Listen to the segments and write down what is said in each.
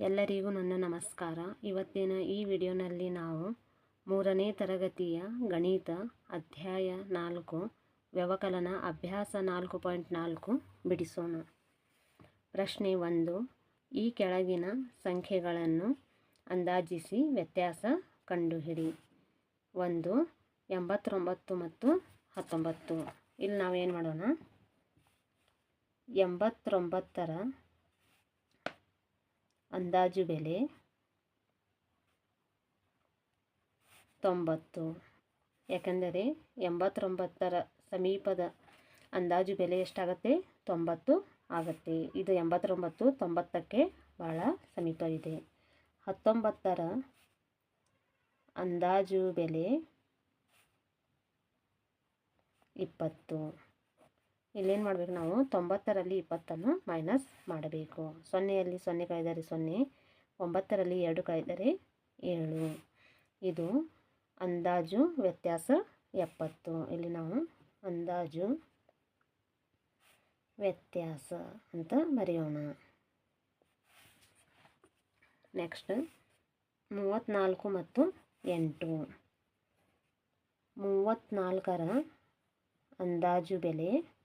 ಎಲ್ಲರಿಗೂ ನನ್ನ ನಮಸ್ಕಾರ. ಇವತ್ತಿನ ಈ ವಿಡಿಯೋನಲ್ಲಿ ನಾವು ಮೂರನೇ ತರಗತಿಯ ಗಣಿತ ಅಧ್ಯಾಯ ನಾಲ್ಕು, ವ್ಯವಕಲನ ಅಭ್ಯಾಸ ನಾಲ್ಕು ಪಾಯಿಂಟ್ ನಾಲ್ಕು ಬಿಡಿಸೋಣ. ಪ್ರಶ್ನೆ ಒಂದು, ಈ ಕೆಳಗಿನ ಸಂಖ್ಯೆಗಳನ್ನು ಅಂದಾಜಿಸಿ ವ್ಯತ್ಯಾಸ ಕಂಡುಹಿಡಿ. ಒಂದು, ಎಂಬತ್ತೊಂಬತ್ತು ಮತ್ತು ಹತ್ತೊಂಬತ್ತು. ಇಲ್ಲಿ ನಾವೇನು ಮಾಡೋಣ? ಎಂಬತ್ತೊಂಬತ್ತರ ಅಂದಾಜು ಬೆಲೆ ತೊಂಬತ್ತು. ಯಾಕೆಂದರೆ ಎಂಬತ್ತೊಂಬತ್ತರ ಸಮೀಪದ ಅಂದಾಜು ಬೆಲೆ ಎಷ್ಟಾಗತ್ತೆ? ತೊಂಬತ್ತು ಆಗುತ್ತೆ. ಇದು ಎಂಬತ್ತೊಂಬತ್ತು, ತೊಂಬತ್ತಕ್ಕೆ ಭಾಳ ಸಮೀಪವಿದೆ. ಹತ್ತೊಂಬತ್ತರ ಅಂದಾಜು ಬೆಲೆ ಇಪ್ಪತ್ತು. ಇಲ್ಲೇನು ಮಾಡಬೇಕು ನಾವು? ತೊಂಬತ್ತರಲ್ಲಿ ಇಪ್ಪತ್ತನ್ನು ಮೈನಸ್ ಮಾಡಬೇಕು. ಸೊನ್ನೆಯಲ್ಲಿ ಸೊನ್ನೆ ಕಾಯ್ದರೆ ಸೊನ್ನೆ, ಒಂಬತ್ತರಲ್ಲಿ ಎರಡು ಕಾಯ್ದರೆ ಏಳು. ಇದು ಅಂದಾಜು ವ್ಯತ್ಯಾಸ ಎಪ್ಪತ್ತು. ಇಲ್ಲಿ ನಾವು ಅಂದಾಜು ವ್ಯತ್ಯಾಸ ಅಂತ ಬರೆಯೋಣ. ನೆಕ್ಸ್ಟ್ ಮೂವತ್ತ್ನಾಲ್ಕು ಮತ್ತು ಎಂಟು. ಮೂವತ್ತ್ನಾಲ್ಕರ ಅಂದಾಜು ಬೆಲೆ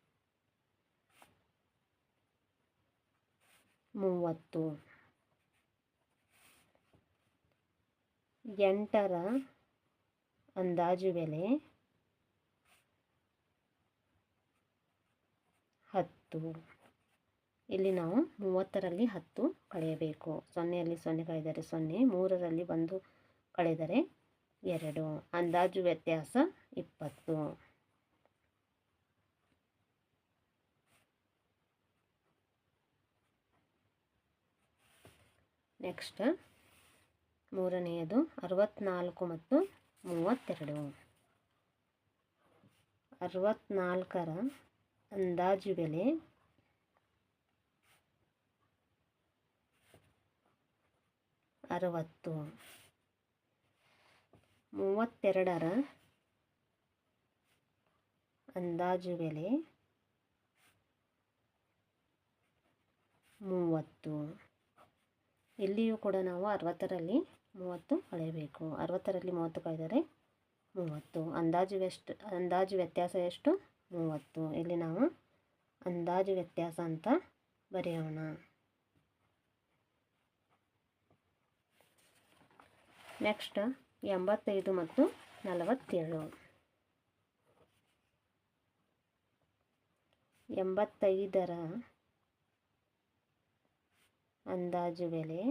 ಮೂವತ್ತು. ಎಂಟರ ಅಂದಾಜು ಬೆಲೆ ಹತ್ತು. ಇಲ್ಲಿ ನಾವು ಮೂವತ್ತರಲ್ಲಿ ಹತ್ತು ಕಳೆಯಬೇಕು. ಸೊನ್ನೆಯಲ್ಲಿ ಸೊನ್ನೆ ಕಳೆದರೆ ಸೊನ್ನೆ, ಮೂರರಲ್ಲಿ ಒಂದು ಕಳೆದರೆ ಎರಡು. ಅಂದಾಜು ವ್ಯತ್ಯಾಸ ಇಪ್ಪತ್ತು. ನೆಕ್ಸ್ಟ್ ಮೂರನೆಯದು ಅರವತ್ತ್ನಾಲ್ಕು ಮತ್ತು ಮೂವತ್ತೆರಡು. ಅರವತ್ತ್ನಾಲ್ಕರ ಅಂದಾಜು ಬೆಲೆ ಅರವತ್ತು. ಮೂವತ್ತೆರಡರ ಅಂದಾಜು ಬೆಲೆ ಮೂವತ್ತು. ಇಲ್ಲಿಯೂ ಕೂಡ ನಾವು ಅರವತ್ತರಲ್ಲಿ ಮೂವತ್ತು ಕಳೆಯಬೇಕು ಅರವತ್ತರಲ್ಲಿ ಮೂವತ್ತು ಕಳೆದರೆ ಮೂವತ್ತು. ಅಂದಾಜು ಎಷ್ಟು, ಅಂದಾಜು ವ್ಯತ್ಯಾಸ ಎಷ್ಟು? ಮೂವತ್ತು. ಇಲ್ಲಿ ನಾವು ಅಂದಾಜು ವ್ಯತ್ಯಾಸ ಅಂತ ಬರೆಯೋಣ. ನೆಕ್ಸ್ಟ್ ಎಂಬತ್ತೈದು ಮತ್ತು ನಲವತ್ತೇಳು. ಎಂಬತ್ತೈದರ ಅಂದಾಜು ಬೆಲೆ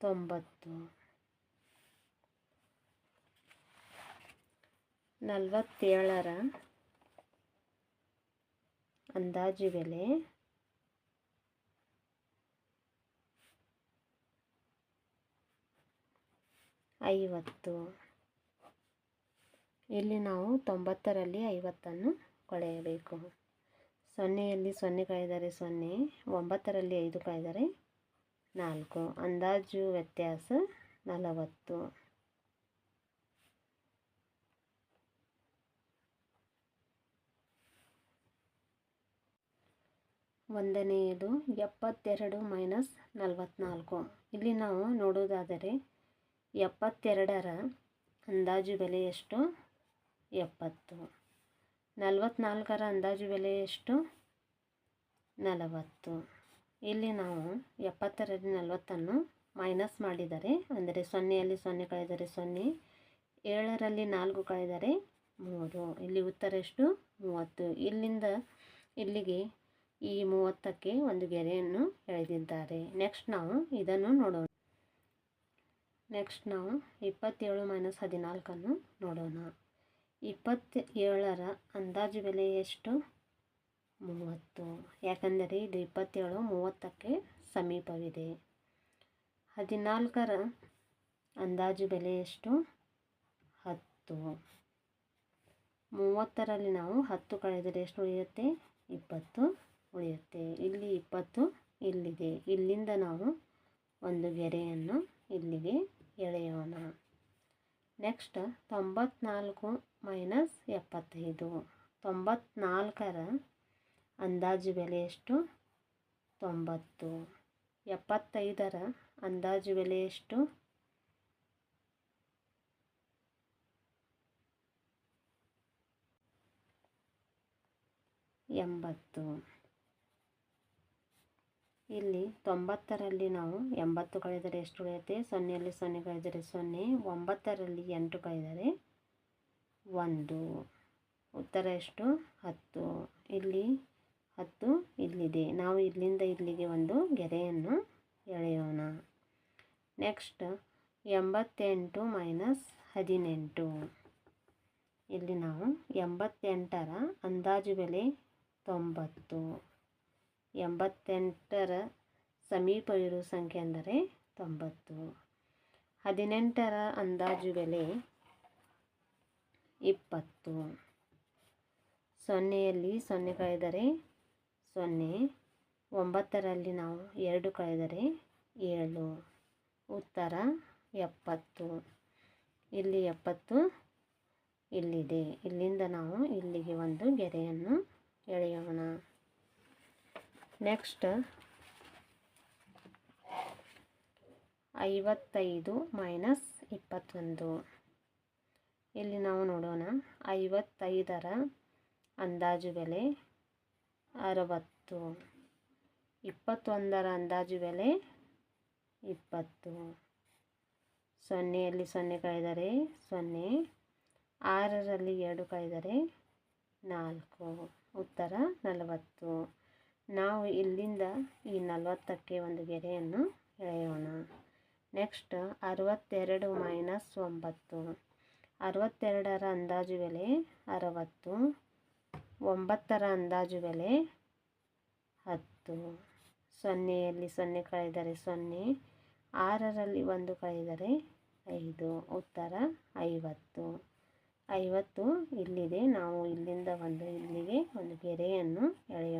ತೊಂಬತ್ತು. ನಲವತ್ತೇಳರ ಅಂದಾಜು ಬೆಲೆ ಐವತ್ತು. ಇಲ್ಲಿ ನಾವು ತೊಂಬತ್ತರಲ್ಲಿ ಐವತ್ತನ್ನು ಕಳೆಯಬೇಕು. ಸೊನ್ನೆಯಲ್ಲಿ ಸೊನ್ನೆ ಕಾಯ್ದಾರೆ ಸೊನ್ನೆ, ಒಂಬತ್ತರಲ್ಲಿ ಐದು ಕಾಯ್ದಾರೆ ನಾಲ್ಕು. ಅಂದಾಜು ವ್ಯತ್ಯಾಸ ನಲವತ್ತು. ಒಂದನೆಯದು ಎಪ್ಪತ್ತೆರಡು ಮೈನಸ್ ನಲವತ್ತ್ನಾಲ್ಕು. ಇಲ್ಲಿ ನಾವು ನೋಡೋದಾದರೆ ಎಪ್ಪತ್ತೆರಡರ ಅಂದಾಜು ಬೆಲೆ ಎಷ್ಟು? ಎಪ್ಪತ್ತು. ನಲವತ್ತ್ನಾಲ್ಕರ ಅಂದಾಜು ಬೆಲೆ ಎಷ್ಟು? ನಲವತ್ತು. ಇಲ್ಲಿ ನಾವು ಎಪ್ಪತ್ತರಲ್ಲಿ ನಲವತ್ತನ್ನು ಮೈನಸ್ ಮಾಡಿದರೆ, ಅಂದರೆ ಸೊನ್ನೆಯಲ್ಲಿ ಸೊನ್ನೆ ಕಳೆದರೆ ಸೊನ್ನೆ, ಏಳರಲ್ಲಿ ನಾಲ್ಕು ಕಳೆದರೆ ಮೂರು. ಇಲ್ಲಿ ಉತ್ತರ ಎಷ್ಟು? ಮೂವತ್ತು. ಇಲ್ಲಿಂದ ಇಲ್ಲಿಗೆ ಈ ಮೂವತ್ತಕ್ಕೆ ಒಂದು ಗೆರೆಯನ್ನು ಎಳೆದಿದ್ದಾರೆ. ನೆಕ್ಸ್ಟ್ ನಾವು ಇದನ್ನು ನೋಡೋಣ. ನೆಕ್ಸ್ಟ್ ನಾವು ಇಪ್ಪತ್ತೇಳು ಮೈನಸ್ ಹದಿನಾಲ್ಕನ್ನು ನೋಡೋಣ. ಇಪ್ಪತ್ತೇಳರ ಅಂದಾಜು ಬೆಲೆ ಎಷ್ಟು? ಮೂವತ್ತು. ಯಾಕಂದರೆ ಇದು ಇಪ್ಪತ್ತೇಳು, ಮೂವತ್ತಕ್ಕೆ ಸಮೀಪವಿದೆ. ಹದಿನಾಲ್ಕರ ಅಂದಾಜು ಬೆಲೆ ಎಷ್ಟು? ಹತ್ತು. ಮೂವತ್ತರಲ್ಲಿ ನಾವು ಹತ್ತು ಕಳೆದರೆ ಎಷ್ಟು ಉಳಿಯುತ್ತೆ? ಇಪ್ಪತ್ತು ಉಳಿಯುತ್ತೆ. ಇಲ್ಲಿ ಇಪ್ಪತ್ತು ಇಲ್ಲಿದೆ. ಇಲ್ಲಿಂದ ನಾವು ಒಂದು ಗೆರೆಯನ್ನು ಇಲ್ಲಿಗೆ ಎಳೆಯೋಣ. ನೆಕ್ಸ್ಟ್ ತೊಂಬತ್ನಾಲ್ಕು ಮೈನಸ್ ಎಪ್ಪತ್ತೈದು. ತೊಂಬತ್ನಾಲ್ಕರ ಅಂದಾಜು ಬೆಲೆ ಎಷ್ಟು? ತೊಂಬತ್ತು. ಎಪ್ಪತ್ತೈದರ ಅಂದಾಜು ಬೆಲೆ ಎಷ್ಟು? ಎಂಬತ್ತು. ಇಲ್ಲಿ ತೊಂಬತ್ತರಲ್ಲಿ ನಾವು ಎಂಬತ್ತು ಕಳೆದರೆ ಎಷ್ಟು ಉಳಿಯುತ್ತೆ? ಸೊನ್ನೆಯಲ್ಲಿ ಸೊನ್ನೆ ಕಳೆದರೆ ಸೊನ್ನೆ, ಒಂಬತ್ತರಲ್ಲಿ ಎಂಟು ಕಳೆದರೆ ಒಂದು. ಉತ್ತರ ಎಷ್ಟು? ಹತ್ತು. ಇಲ್ಲಿ ಹತ್ತು, ಇಲ್ಲಿದೆ. ನಾವು ಇಲ್ಲಿಂದ ಇಲ್ಲಿಗೆ ಒಂದು ಗೆರೆಯನ್ನು ಎಳೆಯೋಣ. ನೆಕ್ಸ್ಟ್, ಎಂಬತ್ತೆಂಟು ಮೈನಸ್ ಹದಿನೆಂಟು. ಇಲ್ಲಿ ನಾವು ಎಂಬತ್ತೆಂಟರ ಅಂದಾಜು ಬೆಲೆ ತೊಂಬತ್ತು. ಎಂಬತ್ತೆಂಟರ ಸಮೀಪವಿರುವ ಸಂಖ್ಯೆ ಅಂದರೆ ತೊಂಬತ್ತು. ಹದಿನೆಂಟರ ಅಂದಾಜು ಬೆಲೆ ಇಪ್ಪತ್ತು. ಸೊನ್ನೆಯಲ್ಲಿ ಸೊನ್ನೆ ಕಳೆದರೆ ಸೊನ್ನೆ, ಒಂಬತ್ತರಲ್ಲಿ ನಾವು ಎರಡು ಕಳೆದರೆ ಏಳು. ಉತ್ತರ, ಎಪ್ಪತ್ತು. ಇಲ್ಲಿ ಎಪ್ಪತ್ತು, ಇಲ್ಲಿದೆ. ಇಲ್ಲಿಂದ ನಾವು ಇಲ್ಲಿಗೆ ಒಂದು ಗೆರೆಯನ್ನು ಎಳೆಯೋಣ. ನೆಕ್ಸ್ಟ್ ಐವತ್ತೈದು ಮೈನಸ್ ಇಪ್ಪತ್ತೊಂದು. ಇಲ್ಲಿ ನಾವು ನೋಡೋಣ. ಐವತ್ತೈದರ ಅಂದಾಜು ಬೆಲೆ ಅರವತ್ತು. ಇಪ್ಪತ್ತೊಂದರ ಅಂದಾಜು ಬೆಲೆ ಇಪ್ಪತ್ತು. ಸೊನ್ನೆಯಲ್ಲಿ ಸೊನ್ನೆ ಕಳೆದರೆ ಸೊನ್ನೆ, ಆರರಲ್ಲಿ ಎರಡು ಕಳೆದರೆ ನಾಲ್ಕು. ಉತ್ತರ ನಲವತ್ತು. ನಾವು ಇಲ್ಲಿಂದ ಈ ನಲವತ್ತಕ್ಕೆ ಒಂದು ಗೆರೆಯನ್ನು ಎಳೆಯೋಣ. ನೆಕ್ಸ್ಟ್ ಅರವತ್ತೆರಡು ಮೈನಸ್ ಒಂಬತ್ತು. ಅರವತ್ತೆರಡರ ಅಂದಾಜು ಬೆಲೆ ಅರವತ್ತು. ಒಂಬತ್ತರ ಅಂದಾಜು ಬೆಲೆ ಹತ್ತು. ಸೊನ್ನೆಯಲ್ಲಿ ಸೊನ್ನೆ ಕಳೆದರೆ ಸೊನ್ನೆ. ಆರರಲ್ಲಿ ಒಂದು ಕಳೆದರೆ ಐದು. ಉತ್ತರ ಐವತ್ತು. ಐವತ್ತು ಇಲ್ಲಿದೆ. ನಾವು ಇಲ್ಲಿಂದ ಒಂದು ಇಲ್ಲಿಗೆ ಒಂದು ಗೆರೆಯನ್ನು ಎಳೆಯೋಣ.